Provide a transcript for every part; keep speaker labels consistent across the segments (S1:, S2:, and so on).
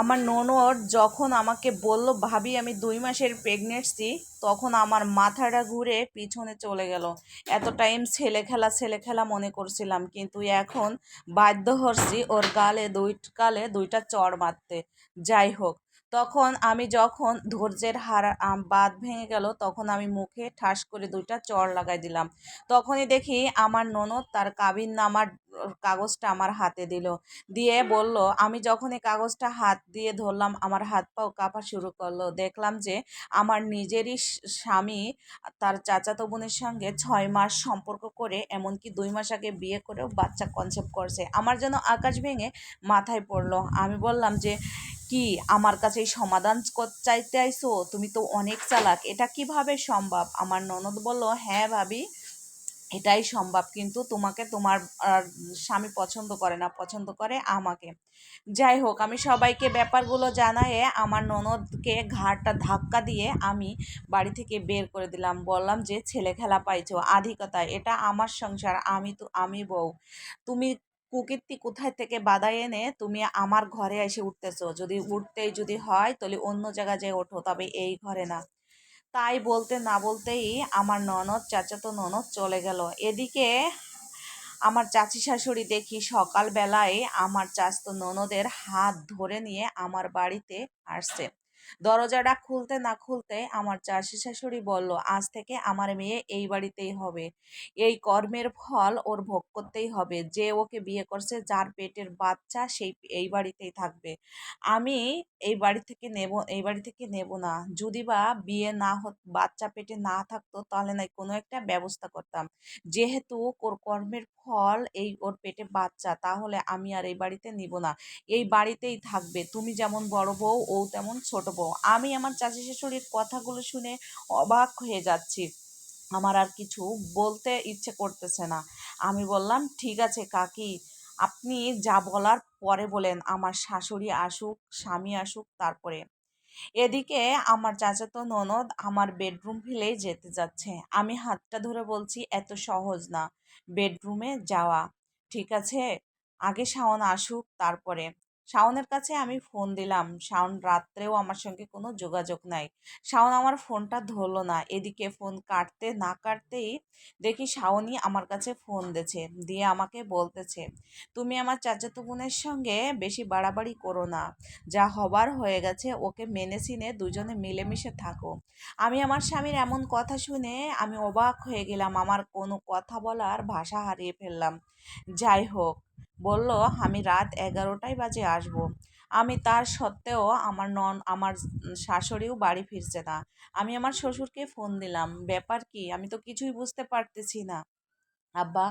S1: আমার ননদ যখন আমাকে বলল, ভাবি, আমি দুই মাসের প্রেগনেন্সি তখন আমার মাথাটা ঘুরে পিছনে চলে গেল। এত টাইম ছেলে খেলা ছেলে খেলা মনে করছিলাম, কিন্তু এখন বাধ্য হচ্ছি ওর গালে দুই, গালে দুইটা চড় মারতে। যাই হোক তখন আমি যখন ধৈর্যের হার বাদ ভেঙে গেল, তখন আমি মুখে ঠাস করে দুইটা চড় লাগাই দিলাম। তখনই দেখি আমার ননদ তার কাবিন নামার কাগজটা আমার হাতে দিল, দিয়ে বলল, আমি যখন এই কাগজটা হাত দিয়ে ধরলাম, আমার হাত পাও কাঁপা শুরু করল। দেখলাম যে আমার নিজেরই স্বামী তার চাচাতো বোনের সঙ্গে ছয় মাস সম্পর্ক করে, এমনকি দুই মাস আগে বিয়ে করেও বাচ্চা কনসেপ্ট করছে। আমার যেন আকাশ ভেঙে মাথায় পড়ল। আমি বললাম যে কি আমার কাছে সমাধান চাইতে আইছো? তুমি তো অনেক চালাক। এটা কীভাবে সম্ভব? আমার ননদ বলল হ্যাঁ ভাবি, এটাই সম্ভব। কিন্তু তোমাকে তোমার স্বামী পছন্দ করে না, পছন্দ করে আমাকে। যাই হোক, আমি সবাইকে ব্যাপারগুলো জানায়ে আমার ননদকে ঘাড়টা ধাক্কা দিয়ে আমি বাড়ি থেকে বের করে দিলাম। বললাম যে ছেলে খেলা পাইছো, আধিকতায়। এটা আমার সংসার, আমি তো, আমি বউ। তুমি কুকীর্তি কোথায় থেকে বাদায় এনে তুমি আমার ঘরে এসে উঠতেছো? যদি উঠতেই যদি হয়, তাহলে অন্য জায়গায় যেয়ে ওঠো, তবে এই ঘরে না। তাই বলতে না বলতেই আমার ননদ, চাচাতো ননদ চলে গেল। এদিকে আমার চাচি শাশুড়ি দেখি সকালবেলায় আমার চাচতো ননদের হাত ধরে নিয়ে আমার বাড়িতে আসছে। দরজাটা খুলতে না খুলতে আমার চাচি শাশুড়ি বলল, আজ থেকে আমার মেয়ে এই বাড়িতেই হবে। এই কর্মের ফল ওর ভোগ করতেই হবে। যে ওকে বিয়ে করছে যার পেটের বাচ্চা সেই এই বাড়িতেই থাকবে। আমি এই বাড়ি থেকে নেব, এই বাড়ি থেকে নেব না। যদি বা বিয়ে না হত বাচ্চা পেটে না থাকতো তাহলে না কোনো একটা ব্যবস্থা করতাম। যেহেতু ওর কর্মের ফল এই ওর পেটে বাচ্চা, তাহলে আমি আর এই বাড়িতে নিব না। এই বাড়িতেই থাকবে। তুমি যেমন বড় বউ, ও তেমন ছোট বউ আমি আমার চাচি শাশুড়ির কথাগুলো শুনে অবাক হয়ে যাচ্ছি। আমার আর কিছু বলতে ইচ্ছে করতেছে না। আমি বললাম, ঠিক আছে কাকি, আপনি যা বলার পরে বলেন, আমার শাশুড়ি আসুক, স্বামী আসুক, তারপরে। এদিকে আমার চাচাতো ননদ আমার বেডরুম ফেলেই যেতে যাচ্ছে। আমি হাতটা ধরে বলছি, এত সহজ না, বেডরুমে যাওয়া। ঠিক আছে, আগে শাওন আসুক, তারপরে। শাওনের কাছে আমি ফোন দিলাম। শাওন রাত্রেও আমার সঙ্গে কোনো যোগাযোগ নাই। শাওন আমার ফোনটা ধরলো না। এদিকে ফোন কাটতে না কাটতেই দেখি শাওনই আমার কাছে ফোন দিয়েছে দিয়ে আমাকে বলতেছে, তুমি আমার চাচাতো বোনের সঙ্গে বেশি বাড়াবাড়ি করো না। যা হবার হয়ে গেছে ওকে মেনে চিনে দুজনে মিলেমিশে থাকো। আমি আমার স্বামীর এমন কথা শুনে আমি অবাক হয়ে গেলাম। আমার কোনো কথা বলার ভাষা হারিয়ে ফেললাম। যাই হোক বলল, আমি রাত এগারোটায় বাজে আসব। আমি তার সত্ত্বেও আমার নন, আমার শাশুড়িও বাড়ি ফিরছে না। আমি আমার শ্বশুরকে ফোন দিলাম। ব্যাপার কি? আমি তো কিছুই বুঝতে পারতেছি না। আব্বা,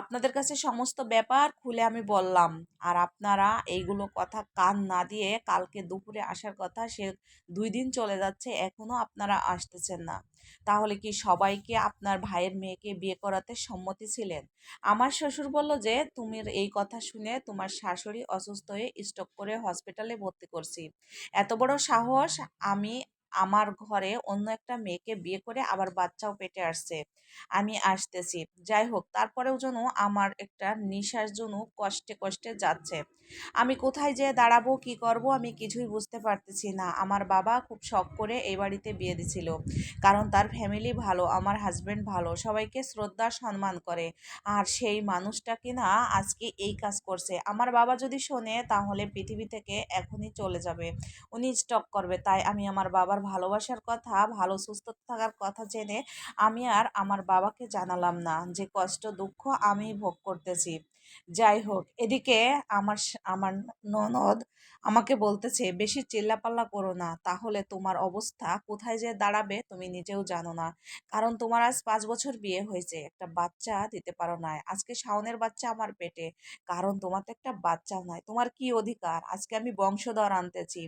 S1: আপনাদের কাছে সমস্ত ব্যাপার খুলে আমি বললাম। আর আপনারা এইগুলো কথা কান না দিয়ে কালকে দুপুরে আসার কথা সে দুই দিন চলে যাচ্ছে, এখনও আপনারা আসতেছেন না। তাহলে কি সবাইকে আপনার ভাইয়ের মেয়েকে বিয়ে করাতে সম্মতি ছিলেন? আমার শ্বশুর বলল যে, তুমি এই কথা শুনে তোমার শাশুড়ি অসুস্থ হয়ে স্টক করে হসপিটালে ভর্তি করছি। এত বড় সাহস আমি আমার ঘরে অন্য একটা মেয়েকে বিয়ে করে আবার বাচ্চাও পেটে আসছে। আমি আসতেছি। যাই হোক তারপরেও যেন আমার একটা নিঃশ্বাস যেন কষ্টে কষ্টে যাচ্ছে। আমি কোথায় যেয়ে দাঁড়াবো, কি করব, আমি কিছুই বুঝতে পারতেছি না। আমার বাবা খুব শখ করে এই বাড়িতে বিয়ে দিছিল। কারণ তার ফ্যামিলি ভালো, আমার হাজব্যান্ড ভালো, সবাইকে শ্রদ্ধা, সম্মান করে। আর সেই মানুষটা কিনা আজকে এই কাজ করছে। আমার বাবা যদি শোনে, তাহলে পৃথিবী থেকে এখনই চলে যাবে। উনি স্টক করবে, তাই আমি আমার বাবার ভালোবাসার কথা, ভালো সুস্থ থাকার কথা জেনে আমি আর আমার বাবাকে জানালাম না। যে কষ্ট দুঃখ আমি ভোগ করতেছি। যাই হোক, এদিকে আমার আমার ননদ আমাকে বলতেছে, বেশি চিল্লাপাল্লা করো না, তাহলে তোমার অবস্থা কোথায় যে দাঁড়াবে তুমি নিজেও জানো না। কারণ তোমার আজ পাঁচ বছর বিয়ে হয়েছে, একটা বাচ্চা দিতে পারো না আজকে শাওনের বাচ্চা আমার পেটে, কারণ তোমার তো একটা বাচ্চাও নাই। তোমার কি অধিকার? আজকে আমি বংশধর আনতেছি।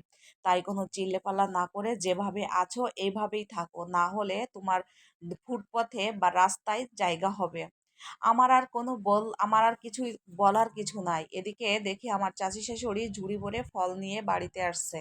S1: তাই কোনো চিল্লেপাল্লা না করে যেভাবে আছো, এইভাবেই থাকো। না হলে তোমার ফুটপথে বা রাস্তায় জায়গা হবে। আমার আর কোনো বল, আমার আর কিছুই বলার কিছু নাই। এদিকে দেখি আমার চাচি শাশুড়ি ঝুড়ি ভরে ফল নিয়ে বাড়িতে আসছে।